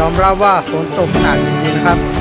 ยอมรับว่าฝนตกหนักจริงๆนะครับ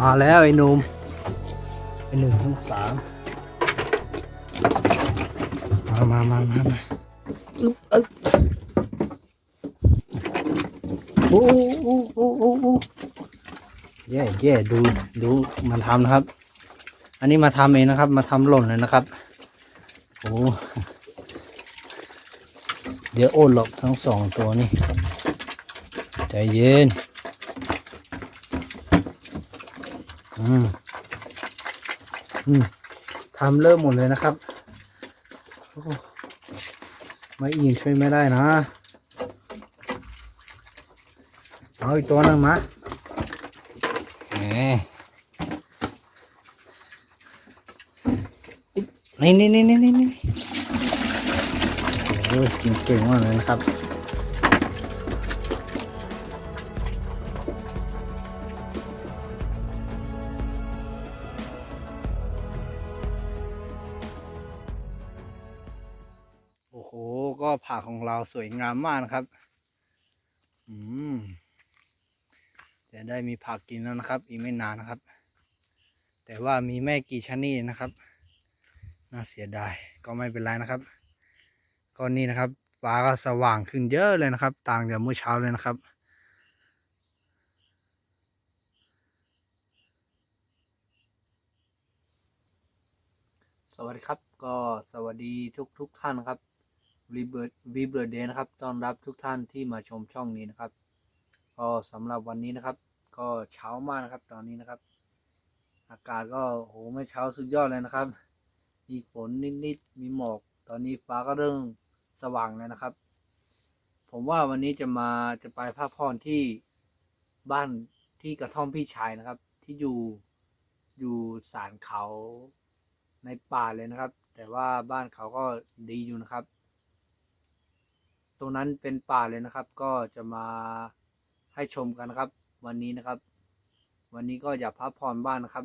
มาแล้วไอ้หนุ่มไอ้หนึ่งทั้งสามมามามามามาอึ๊บอึ๊บโอ้โอ้โอ้โอ้โอ้แย่แย่ดูดูมันทำนะครับ อันนี้มาทำเองนะครับ มาทำหล่นเลยนะครับโอ้เดี๋ยวโอนหลบทั้งสองตัวนี่ใจเย็น อืมอืมทำเริ่มหมดเลยนะครับโอ้ไม่อิงช่วยไม่ได้นะ เอาอีกตัวหนึงมาแหมนี่นี่นี่นี่นี่นี่โอ้ยกินเก่งมากเลยนะครับ สวยงามมากนะครับ อืมจะได้มีผักกินแล้วนะครับ อีกไม่นานนะครับ แต่ว่ามีแม่กี่ชนิดนะครับน่าเสียดายก็ไม่เป็นไรนะครับก็นี่นะครับฟ้าก็สว่างขึ้นเยอะเลยนะครับ ต่างจากเมื่อเช้าเลยนะครับ สวัสดีครับ ก็สวัสดีทุกทุกท่านครับ วีเบิร์ดวีเบิร์ดเดย์นะครับต้อนรับทุกท่านที่มาชมช่องนี้นะครับ ก็สำหรับวันนี้นะครับ ก็เช้ามากนะครับ ตอนนี้นะครับ อากาศก็โหไม่เช้าสุดยอดเลยนะครับ มีฝนนิดๆมีหมอก ตอนนี้ฟ้าก็เริ่มสว่างแล้วนะครับ ผมว่าวันนี้จะมาจะไปพักผ่อนที่บ้านที่กระท่อมพี่ชายนะครับ ที่อยู่อยู่สารเขาในป่าเลยนะครับ แต่ว่าบ้านเขาก็ดีอยู่นะครับ ตรงนั้นเป็นป่าเลยนะครับ ก็จะมาให้ชมกันนะครับ วันนี้นะครับ วันนี้ก็อย่าพักผ่อนบ้านนะครับ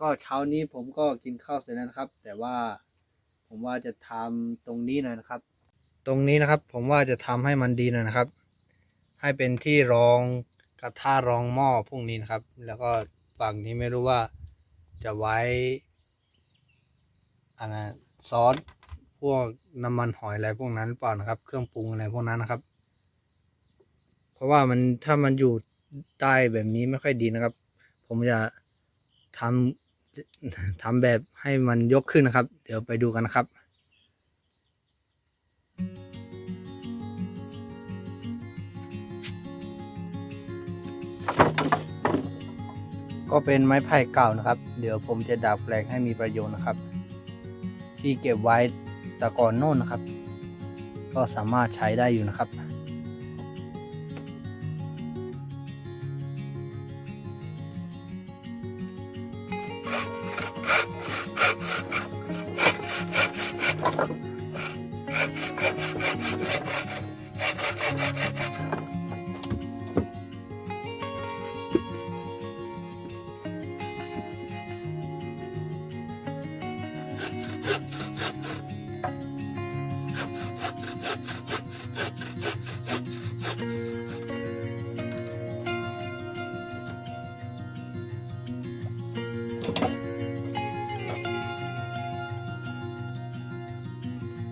ก็เช้านี้ผมก็กินข้าวเสร็จแล้วนะครับ แต่ว่าผมว่าจะทำตรงนี้หน่อยนะครับ ตรงนี้นะครับ ผมว่าจะทำให้มันดีหน่อยนะครับ ให้เป็นที่รองกระทะรองหม้อพวกนี้นะครับ แล้วก็ฝั่งนี้ไม่รู้ว่าจะไว้อะไรซอส พวกน้ำมันหอยอะไรพวกนั้นหรือเปล่านะครับ เครื่องปรุงอะไรพวกนั้นนะครับ เพราะว่ามันถ้ามันอยู่ใต้แบบนี้ไม่ค่อยดีนะครับ ผมจะทำทำแบบให้มันยกขึ้นนะครับ เดี๋ยวไปดูกันนะครับก็เป็นไม้ไผ่เก่านะครับ เดี๋ยวผมจะดัดแปลงให้มีประโยชน์นะครับ ที่เก็บไว้ แต่ก่อนโน่นนะครับ ก็สามารถใช้ได้อยู่นะครับ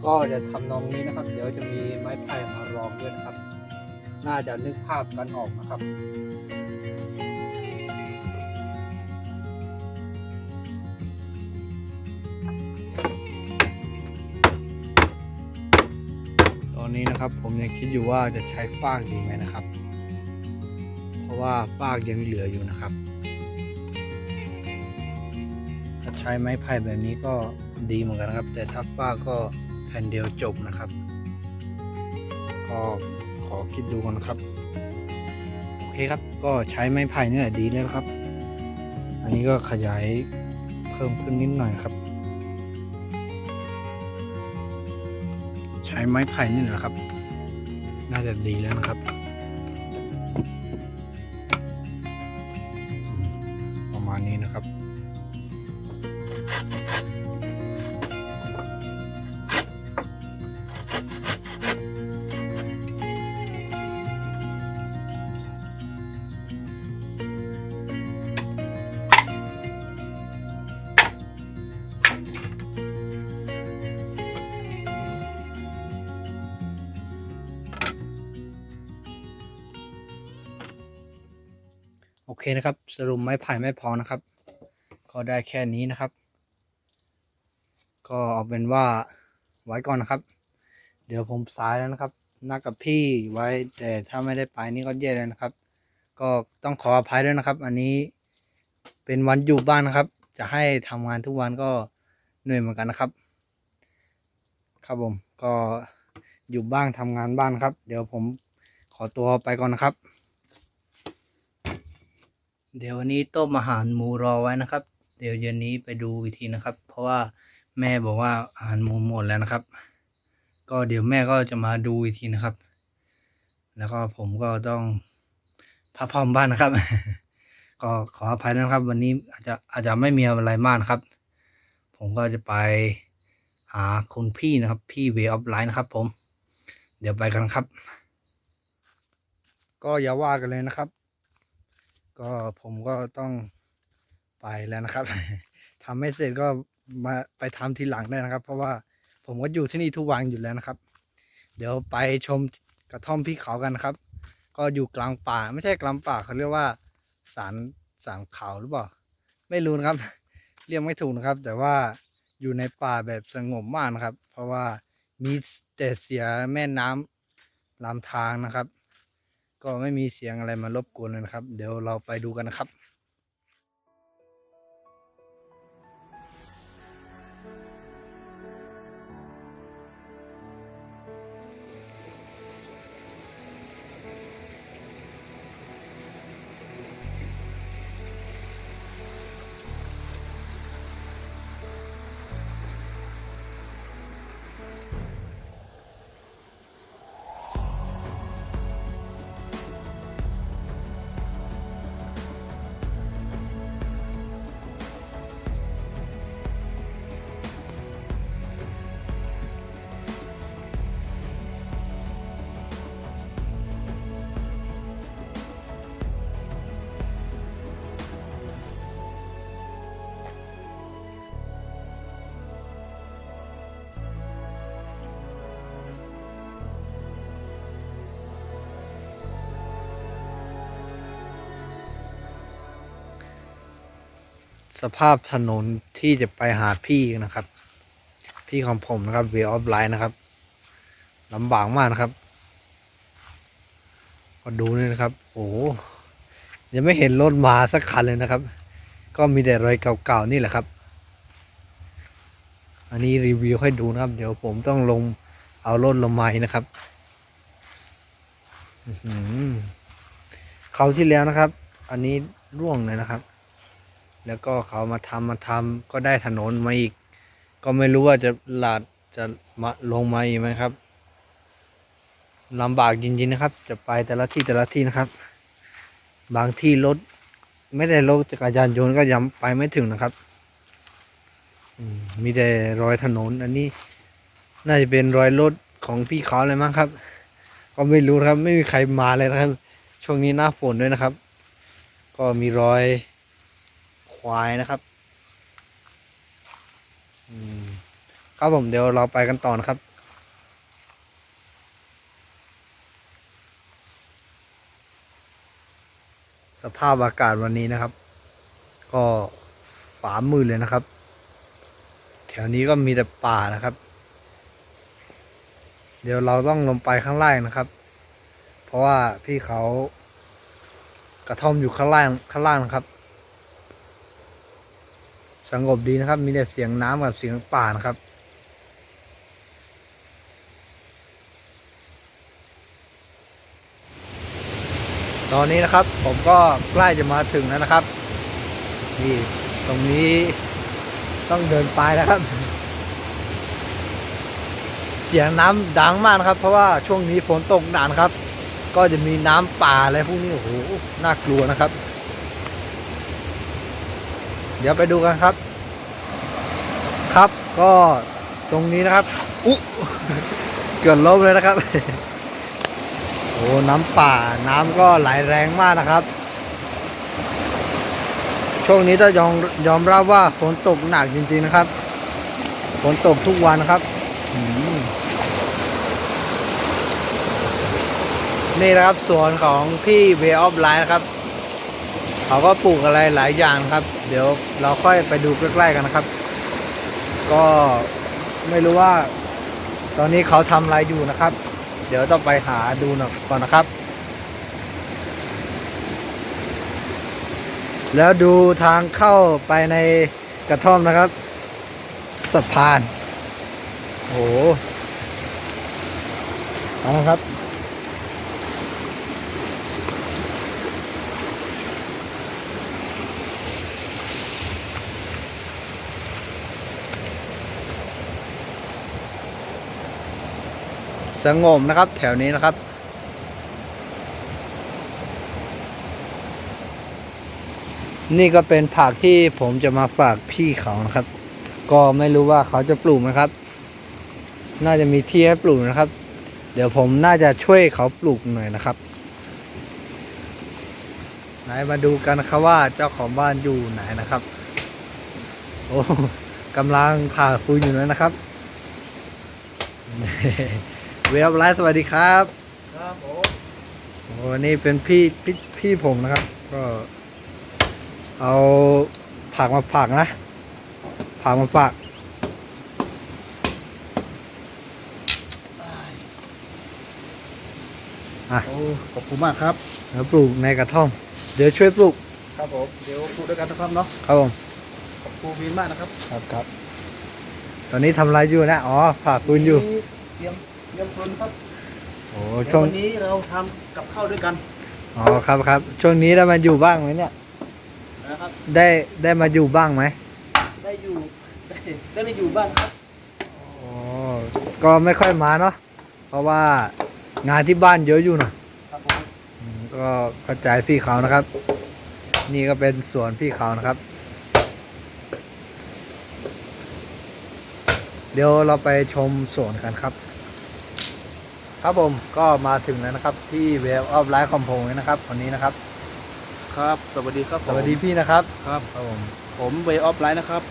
ก็จะทำนองนี้นะครับ เดี๋ยวจะมีไม้ไผ่มารองด้วยนะครับ น่าจะนึกภาพกันออกนะครับตอนนี้นะครับผมยังคิดอยู่ว่าจะใช้ฟางดีไหมนะครับ เพราะว่าฟางยังเหลืออยู่นะครับ ช้ไม้ไผ่แบบนี้ก็ดีเหมือนกันนะครับ แต่ถ้าฟาก็แผ่นเดียวจบนะครับ ก็ขอคิดดูก่อนครับ โอเคครับก็ใช้ไม้ไผ่นี่แหละดีแล้วครับ อันนี้ก็ขยายเพิ่มขึ้นนิดหน่อยครับ ใช้ไม้ไผ่นี่แหละครับ น่าจะดีแล้วนะครับประมาณนี้นะครับ สรุปไม้ไผ่ไม่พอนะครับ ก็ได้แค่นี้นะครับ ก็เอาเป็นว่าไว้ก่อนนะครับ เดี๋ยวผมสายแล้วนะครับนัดกับพี่ไว้แต่ถ้าไม่ได้ไปนี่ก็แย่เลยนะครับ ก็ต้องขออภัยด้วยนะครับ อันนี้เป็นวันอยู่บ้านนะครับ จะให้ทำงานทุกวันก็เหนื่อยเหมือนกันนะครับ ครับผมก็อยู่บ้านทำงานบ้านครับ เดี๋ยวผมขอตัวไปก่อนนะครับ เดี๋ยววันนี้ต้มอาหารหมูรอไว้นะครับ เดี๋ยวเย็นนี้ไปดูอีกทีนะครับ เพราะว่าแม่บอกว่าอาหารหมูหมดแล้วนะครับ ก็เดี๋ยวแม่ก็จะมาดูอีกทีนะครับ แล้วก็ผมก็ต้องพักผ่อนบ้านนะครับ ก็ขออภัยนะครับ วันนี้อาจจะอาจจะไม่มีอะไรมากครับ ผมก็จะไปหาคุณพี่นะครับ พี่เวออฟไลน์นะครับ ผม เดี๋ยวไปกันครับ ก็อย่าว่ากันเลยนะครับ ก็ผมก็ต้องไปแล้วนะครับทำไม่เสร็จก็มาไปทำทีหลังได้นะครับ เพราะว่าผมก็อยู่ที่นี่ทุกวันอยู่แล้วนะครับ เดี๋ยวไปชมกระท่อมพี่เขากันครับ ก็อยู่กลางป่า ไม่ใช่กลางป่าเขาเรียกว่าสารสารเขาหรือเปล่า ไม่รู้นะครับ เรียกไม่ถูกนะครับ แต่ว่าอยู่ในป่าแบบสงบมากนะครับ เพราะว่ามีแต่เสียแม่น้ำลำธารนะครับ ก็ไม่มีเสียงอะไรมารบกวนนะครับ เดี๋ยวเราไปดูกันนะครับ สภาพถนนที่จะไปหาพี่นะครับ พี่ของผมนะครับ way of life นะครับลำบากมากนะครับ ก็ดูนี่นะครับ โอ้ยังไม่เห็นรถมาสักคันเลยนะครับ ก็มีแต่รอยเก่าๆนี่แหละครับ อันนี้รีวิวให้ดูนะครับ เดี๋ยวผมต้องลงเอารถลงมาอีกนะครับเขาวที่แล้วนะครับ อันนี้ร่วงเลยนะครับ แล้วก็เขามาทำมาทำก็ได้ถนนมาอีก ก็ไม่รู้ว่าจะหลาดจะมาลงมาอีกไหมครับลำบากจริงๆนะครับ จะไปแต่ละที่แต่ละที่นะครับ บางที่รถไม่ได้รถจักรยานยนต์ก็ยังไปไม่ถึงนะครับมีแต่รอยถนน อันนี้น่าจะเป็นรอยรถของพี่เขาเลยมั้งครับ ก็ไม่รู้ครับ ไม่มีใครมาเลยนะครับ ช่วงนี้หน้าฝนด้วยนะครับ ก็มีรอย ควายนะครับครับผมเดี๋ยวเราไปกันต่อนะครับสภาพอากาศวันนี้นะครับ ก็ฝามือเลยนะครับ แถวนี้ก็มีแต่ป่านะครับ เดี๋ยวเราต้องลงไปข้างล่างนะครับ เพราะว่าพี่เขากระท่อมอยู่ข้างล่างข้างล่างนะครับ สงบดีนะครับ มีแต่เสียงน้ำกับเสียงป่านะครับ ตอนนี้นะครับผมก็ใกล้จะมาถึงแล้วนะครับ นี่ตรงนี้ต้องเดินไปนะครับ เสียงน้ำดังมากนะครับ เพราะว่าช่วงนี้ฝนตกหนักนครับ ก็จะมีน้ำป่าอะไรพวกนี้โอ้โหน่ากลัวนะครับ เดี๋ยวไปดูกันครับ ครับก็ตรงนี้นะครับอุ๊เกิดล้มเลยนะครับ โอ้น้ำป่าน้ำก็ไหลแรงมากนะครับ ช่วงนี้ต้องยอมยอมรับว่าฝนตกหนักจริงๆนะครับฝนตกทุกวันนะครับนี่นะครับสวนของพี่เวออฟไลน์นะครับ เขาก็ปลูกอะไรหลายอย่างครับ เดี๋ยวเราค่อยไปดูใกล้ๆกันนะครับ ก็ไม่รู้ว่า ตอนนี้เขาทำอะไรอยู่นะครับ เดี๋ยวต้องไปหาดูหน่อยก่อนนะครับ แล้วดูทางเข้าไปในกระท่อมนะครับสะพานโอ้โหเอาละครับ สงบนะครับ แถวนี้นะครับ นี่ก็เป็นผักที่ผมจะมาฝากพี่เขานะครับ ก็ไม่รู้ว่าเขาจะปลูกไหมครับ น่าจะมีที่ให้ปลูกนะครับ เดี๋ยวผมน่าจะช่วยเขาปลูกหน่อยนะครับไหนมาดูกันนะครับว่าเจ้าของบ้านอยู่ไหนนะครับ โอ้กำลังผ่าคุยอยู่แล้วนะครับ เวลไลฟ์สวัสดีครับครับผมโอ้นี่เป็นพี่พี่พี่ผมนะครับ ก็ เอาผักมาฝากนะผักมาฝากอะโอ้ขอบคุณมากครับแล้วปลูกในกระท่อม เดี๋ยวช่วยปลูกครับผมเดี๋ยวพูดด้วยกันนะครับเนาะครับผมขอบคุณวินมากนะครับครับครับตอนนี้ทำอะไรอยู่นะ อ๋อฝากคุณอยู่นี่เตรียม เตรียมฟืนครับโอ้เดี๋ยวช่วงวันนี้เราทำกับข้าวด้วยกันอ๋อครับครับ ช่วงนี้ได้มาอยู่บ้างไหมเนี่ย นะครับ ได้ได้มาอยู่บ้างไหมได้อยู่ได้ได้ไม่อยู่บ้านครับอ๋อก็ไม่ค่อยมาเนาะเพราะว่างานที่บ้านเยอะอยู่หน่อยครับผมอืมก็เข้าใจพี่เขานะครับ นี่ก็เป็นสวนพี่เขานะครับ เดี๋ยวเราไปชมสวนกันครับ ครับผมก็มาถึงแล้วนะครับ ที่เวลออฟไลฟ์คอมโพงนะครับวันนี้นะครับ ครับ สวัสดีครับสวัสดีพี่นะครับครับ ครับผมผมเวออฟไลน์นะครับ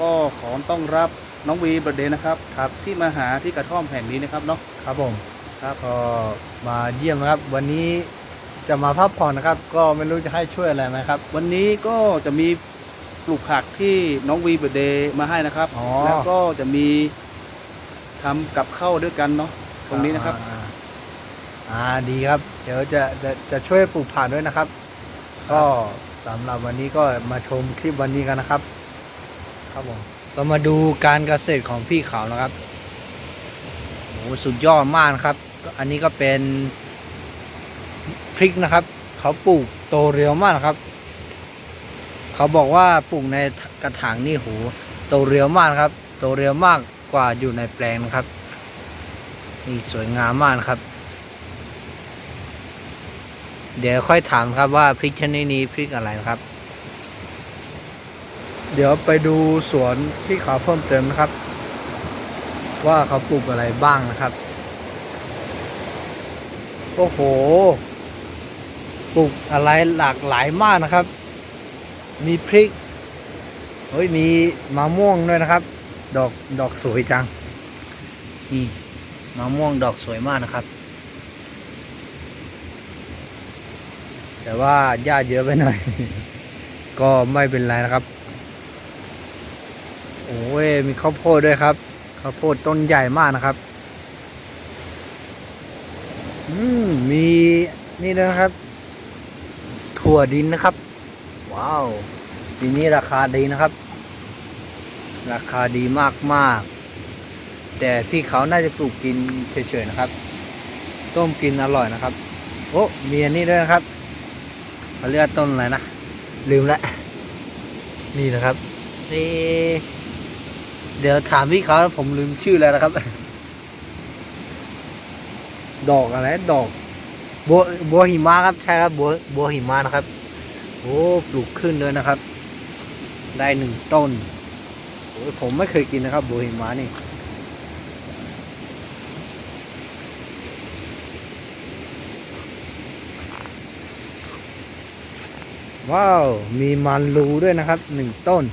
ก็ขอต้องรับน้องวีประเดนนะครับครับที่มาหาที่กระท่อมแห่งนี้นะครับเนาะ ครับผมครับ ก็มาเยี่ยมนะครับ วันนี้จะมาพักผ่อนนะครับ ก็ไม่รู้จะให้ช่วยอะไรไหมครับ วันนี้ก็จะมีปลูกผักที่น้องวีประเดมาให้นะครับ อ๋อ แล้วก็จะมีทำกับข้าวด้วยกันเนาะ ตรงนี้นะครับอ่าอ่าดีครับ เดี๋ยวจะจะจะช่วยปลูกผ่านด้วยนะครับ ก็สำหรับวันนี้ก็มาชมคลิปวันนี้กันนะครับ ครับผมเรามาดูการเกษตรของพี่เขานะครับโอ้สุดยอดมากนะครับก็อันนี้ก็เป็นพริกนะครับ เขาปลูกโตเร็วมากนะครับ เขาบอกว่าปลูกในกระถางนี่โหโตเร็วมากนะครับ โตเร็วมากกว่าอยู่ในแปลงนะครับ นี่สวยงามมากครับ เดี๋ยวค่อยถามครับว่าพริกชนิดนี้พริกอะไรครับ เดี๋ยวไปดูสวนที่เขาเพิ่มเติมนะครับ ว่าเขาปลูกอะไรบ้างนะครับ โอ้โหปลูกอะไรหลากหลายมากนะครับ มีพริกเฮ้ยมีมะม่วงด้วยนะครับ ดอกดอกสวยจังอีก มะม่วงดอกสวยมากนะครับ แต่ว่าหญ้าเยอะไปหน่อย ก็ไม่เป็นไรนะครับ โอ้ยมีข้าวโพดด้วยครับ ข้าวโพดต้นใหญ่มากนะครับอืมมีนี่ด้วยนะครับ ถั่วดินนะครับ ว้าวปีนี้ราคาดีนะครับ ราคาดีมากมากๆ แต่พี่เขาน่าจะปลูกกินเฉยๆนะครับ ต้มกินอร่อยนะครับ โอ้มีอันนี้ด้วยนะครับเขาเรียกต้นอะไรนะ ลืมละนี่นะครับนี่เดี๋ยวถามพี่เขาแล้วผมลืมชื่อแล้วนะครับ ดอกอะไร ดอกบัวบัวหิมะครับใช่ครับบัวบัวหิมะนะครับโอ้ปลูกขึ้นเลยนะครับ ได้หนึ่งต้นโอ้ผมไม่เคยกินนะครับบัวหิมะนี่ ว้าว มีมันรูด้วยนะครับหนึ่งต้น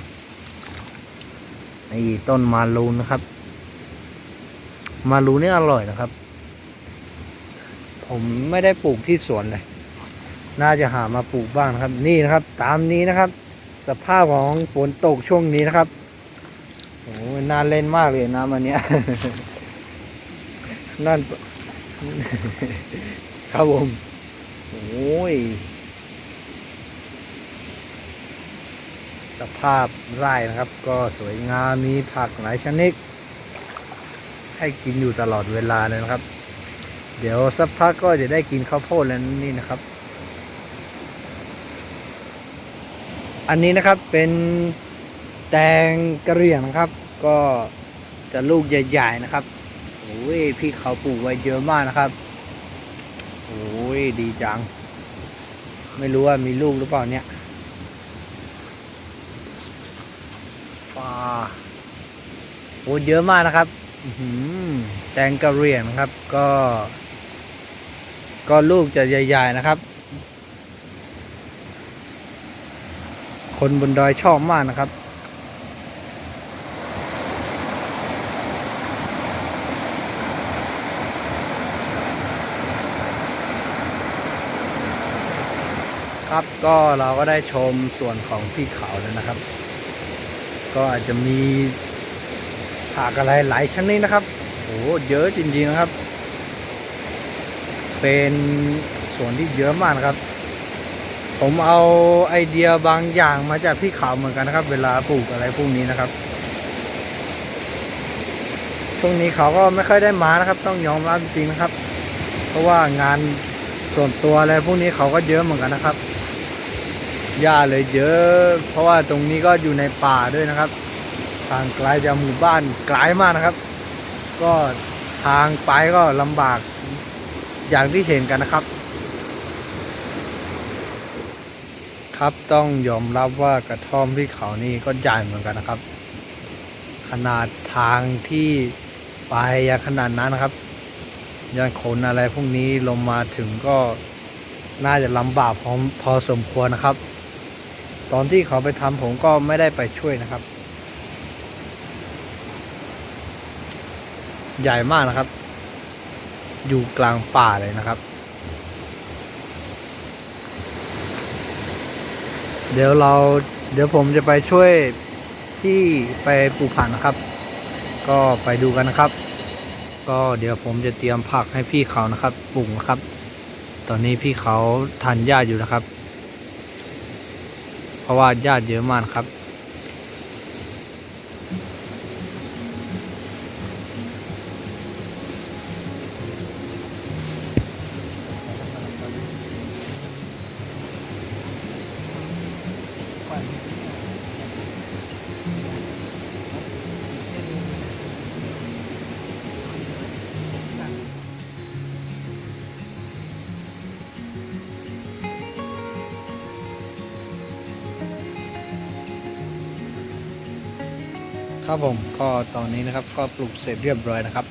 นี่ต้นมารูนะครับ มารูนี่อร่อยนะครับ ผมไม่ได้ปลูกที่สวนเลย น่าจะหามาปลูกบ้างนะครับ นี่นะครับ ตามนี้นะครับ สภาพของฝนตกช่วงนี้นะครับโอ้ยน่าเล่นมากเลยน้ำอันเนี้ยนั่นครับผมโอ้ย ภาพไร่นะครับ ก็สวยงามมีผักหลายชนิด ให้กินอยู่ตลอดเวลาเลยนะครับ เดี๋ยวสักพักก็จะได้กินข้าวโพดแล้วนี่นะครับ อันนี้นะครับเป็นแตงกระเหรียงนะครับ ก็จะลูกใหญ่ๆนะครับโอ้ยพี่เขาปลูกไว้เยอะมากนะครับโอ้ยดีจัง ไม่รู้ว่ามีลูกหรือเปล่าเนี่ย ว้าโอ้เยอะมากนะครับอื้อหือแตงกะเหรี่ยงนะครับ ก็ ก็ลูกจะใหญ่ๆนะครับ คนบนดอยชอบมากนะครับครับก็เราก็ได้ชมส่วนของพี่เขาแล้วนะครับ ก็อาจจะมีผักอะไรหลายชนิดนะครับโอ้เยอะจริงๆนะครับ เป็นส่วนที่เยอะมากนะครับ ผมเอาไอเดียบางอย่างมาจากพี่เขาเหมือนกันนะครับ เวลาปลูกอะไรพวกนี้นะครับช่วงนี้เขาก็ไม่ค่อยได้มานะครับ ต้องยอมรับจริงนะครับ เพราะว่างานส่วนตัวอะไรพวกนี้เขาก็เยอะเหมือนกันนะครับ หญ้าเลยเยอะ เพราะว่าตรงนี้ก็อยู่ในป่าด้วยนะครับ ทางไกลจากหมู่บ้านไกลมากนะครับ ก็ทางไปก็ลำบากอย่างที่เห็นกันนะครับ ครับต้องยอมรับว่ากระท่อมที่เขานี่ก็ใหญ่เหมือนกันนะครับ ขนาดทางที่ไปยังขนาดนั้นนะครับยังขนอะไรพวกนี้ลงมาถึงก็น่าจะลำบากพอพอสมควรนะครับ ตอนที่เขาไปทำผมก็ไม่ได้ไปช่วยนะครับ ใหญ่มากนะครับ อยู่กลางป่าเลยนะครับ เดี๋ยวเราเดี๋ยวผมจะไปช่วยที่ไปปลูกผักนะครับ ก็ไปดูกันนะครับ ก็เดี๋ยวผมจะเตรียมผักให้พี่เขานะครับปลูกนะครับ ตอนนี้พี่เขาทานหญ้าอยู่นะครับ เพราะว่าญาติเยอะมากครับ ครับผมก็ตอนนี้นะครับก็ปลูกเสร็จเรียบร้อยนะครับ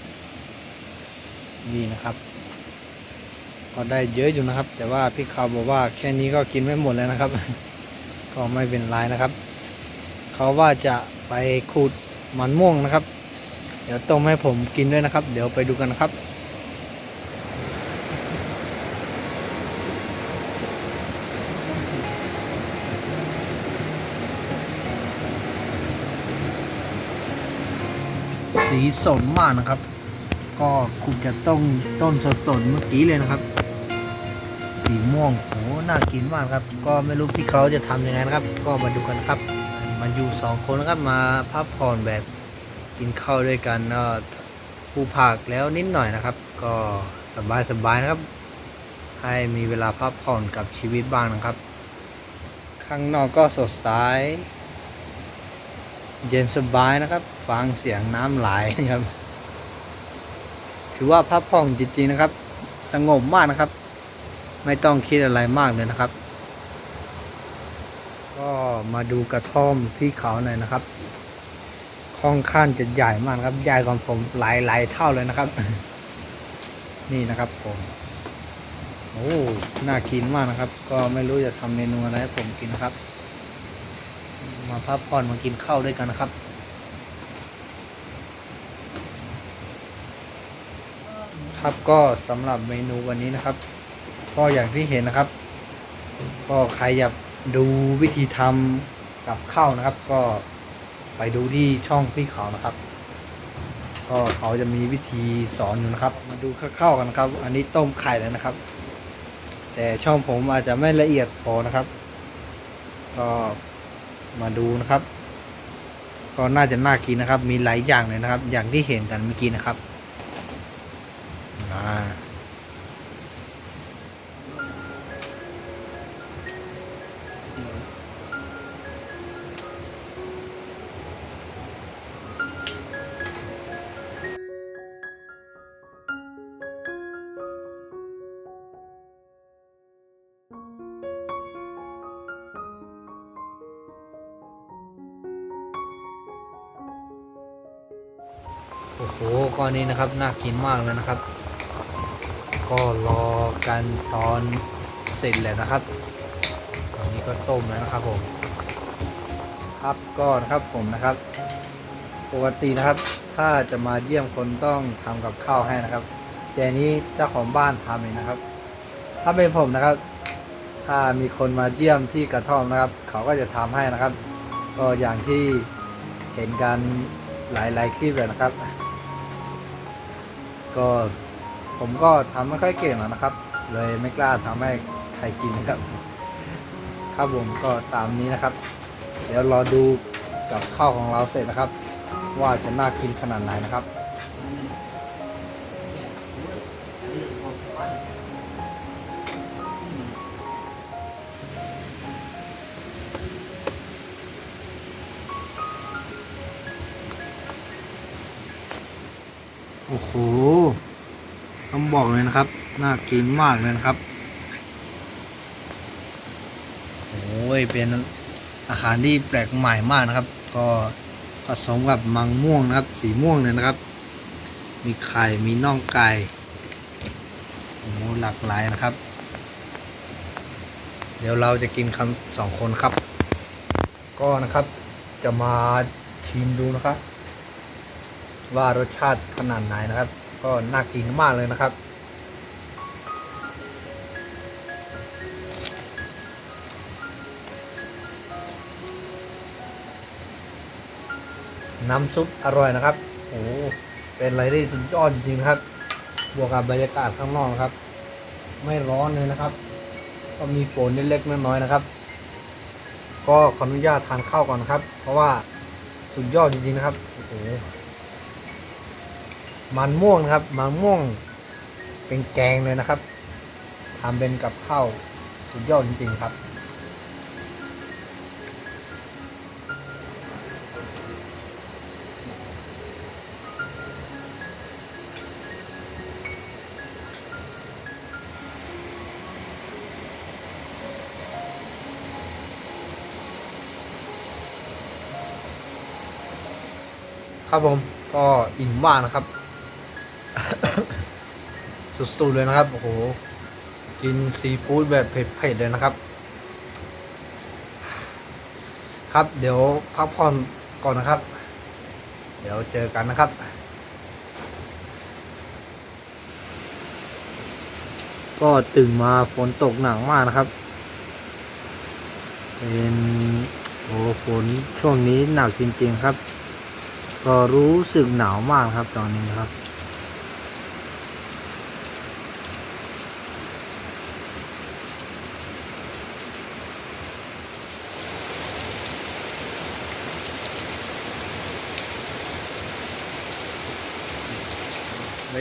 นี่นะครับ ก็ได้เยอะอยู่นะครับ แต่ว่าพี่เขาบอกว่าแค่นี้ก็กินไม่หมดแล้วนะครับ ก็ไม่เป็นไรนะครับ เขาว่าจะไปขูดมันม่วงนะครับ เดี๋ยวต้มให้ผมกินด้วยนะครับ เดี๋ยวไปดูกันนะครับ สีสดมากนะครับ ก็คุณจะต้องต้นสดๆเมื่อกี้เลยนะครับ สีม่วงโหน่ากินมากครับ ก็ไม่รู้พี่เขาจะทำยังไงนะครับ ก็มาดูกันนะครับมาอยู่สองคนนะครับมาพักผ่อนแบบกินข้าวด้วยกันเอ่อผูผักแล้วนิดหน่อยนะครับ ก็สบายๆนะครับ ให้มีเวลาพักผ่อนกับชีวิตบ้างนะครับ ข้างนอกก็สดใสเย็นสบายนะครับ ฟังเสียงน้ำไหลนะครับ ถือว่าพักผ่อนจริงๆนะครับ สงบมากนะครับ ไม่ต้องคิดอะไรมากเลยนะครับ ก็มาดูกระท่อมที่เขาหน่อยนะครับค่อนข้างจะใหญ่มากนะครับ ใหญ่กว่าผมหลายหลายเท่าเลยนะครับ นี่นะครับผมโอ้น่ากินมากนะครับ ก็ไม่รู้จะทำเมนูอะไรให้ผมกินนะครับ มาพักผ่อนมากินข้าวด้วยกันนะครับ ครับก็สำหรับเมนูวันนี้นะครับ ก็อย่างที่เห็นนะครับ ก็ใครอยากดูวิธีทำกับข้าวนะครับ ก็ไปดูที่ช่องพี่เขานะครับ ก็เขาจะมีวิธีสอนอยู่นะครับ มาดูคร่าวๆกันนะครับ อันนี้ต้มไข่แล้วนะครับ แต่ช่องผมอาจจะไม่ละเอียดพอนะครับ ก็มาดูนะครับ ก็น่าจะน่ากินนะครับ มีหลายอย่างเลยนะครับ อย่างที่เห็นกันเมื่อกี้นะครับาโอ้โหก้อนนี้นะครับ น่ากินมากเลยนะครับ ก็รอกันตอนเสร็จแล้วนะครับตอนนี้ก็ต้มแล้วนะครับผมครับก็นะครับผมนะครับ ปกตินะครับ ถ้าจะมาเยี่ยมคนต้องทำกับข้าวให้นะครับ แต่อันนี้เจ้าของบ้านทำเองนะครับ ถ้าเป็นผมนะครับ ถ้ามีคนมาเยี่ยมที่กระท่อมนะครับ เขาก็จะทำให้นะครับ ก็อย่างที่เห็นกันหลายๆคลิปเลยนะครับ ก็ ผมก็ทำไม่ค่อยเก่งหรอกนะครับ เลยไม่กล้าทำให้ใครกินนะครับ ครับผมก็ตามนี้นะครับ เดี๋ยวรอดูกับข้าวของเราเสร็จนะครับ ว่าจะน่ากินขนาดไหนนะครับโอ้โห ต้องบอกเลยนะครับ น่ากินมากเลยนะครับ โอ้ย เป็นอาหารที่แปลกใหม่มากนะครับ ก็ผสมกับมังม่วงนะครับ สีม่วงเลยนะครับ มีไข่ มีน่องไก่โอ้หหลากหลายนะครับ เดี๋ยวเราจะกินกันสองคนครับ ก็นะครับ จะมาชิมดูนะครับ ว่ารสชาติขนาดไหนนะครับ ก็น่ากินมากเลยนะครับ น้ำซุปอร่อยนะครับ โอ้ เป็นอะไรที่สุดยอดจริงครับ บวกกับบรรยากาศข้างนอกนะครับ ไม่ร้อนเลยนะครับ ก็มีฝนเล็กๆน้อยๆนะครับ ก็ขออนุญาตทานข้าวก่อนนะครับ เพราะว่าสุดยอดจริงๆนะครับ โอ้โห มันม่วงนะครับมันม่วงเป็นแกงเลยนะครับทำเป็นกับข้าวสุดยอดจริง ๆ ครับ ครับผมก็อิ่มมากนะครับ สุดๆเลยนะครับ โอ้โห กินซีฟู้ดแบบเผ็ดๆเลยนะครับ ครับ เดี๋ยวพักผ่อนก่อนนะครับ เดี๋ยวเจอกันนะครับก็ตื่นมาฝนตกหนักมากนะครับ เป็นโอ้ฝนช่วงนี้หนักจริงๆครับ ก็รู้สึกหนาวมากครับตอนนี้ครับ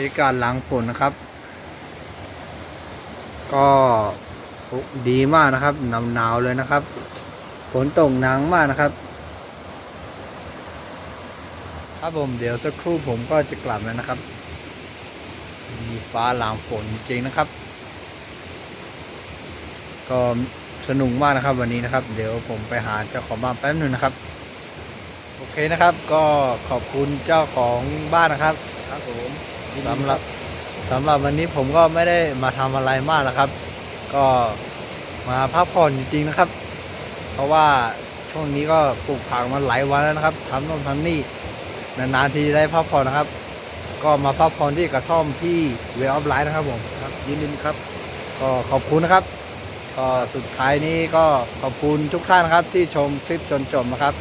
บรรยากาศหลังฝนนะครับ ก็ดีมากนะครับหนาวๆเลยนะครับฝนตกหนังมากนะครับครับผมเดี๋ยวสักครู่ผมก็จะกลับแล้วนะครับ มีฟ้าหลังฝนจริงนะครับ ก็สนุกมากนะครับวันนี้นะครับ เดี๋ยวผมไปหาเจ้าของบ้านแป๊บนึงนะครับ โอเคนะครับ ก็ขอบคุณเจ้าของบ้านนะครับ ครับผม สำหรับสำหรับวันนี้ผมก็ไม่ได้มาทำอะไรมากแล้วครับ ก็มาพักผ่อนจริงๆนะครับ เพราะว่าช่วงนี้ก็ปลูกผักมาหลายวันแล้วนะครับทำโน่นทำนี่นานๆทีได้พักผ่อนนะครับ ก็มาพักผ่อนที่กระท่อมที่เวออฟไลท์นะครับผมครับยินดีครับ ก็ขอบคุณนะครับ ก็สุดท้ายนี้ก็ขอบคุณทุกท่านนะครับ ที่ชมคลิปจนจบนะครับ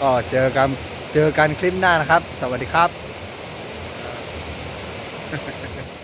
ก็เจอกันเจอกันคลิปหน้านะครับ สวัสดีครับ ハハハ。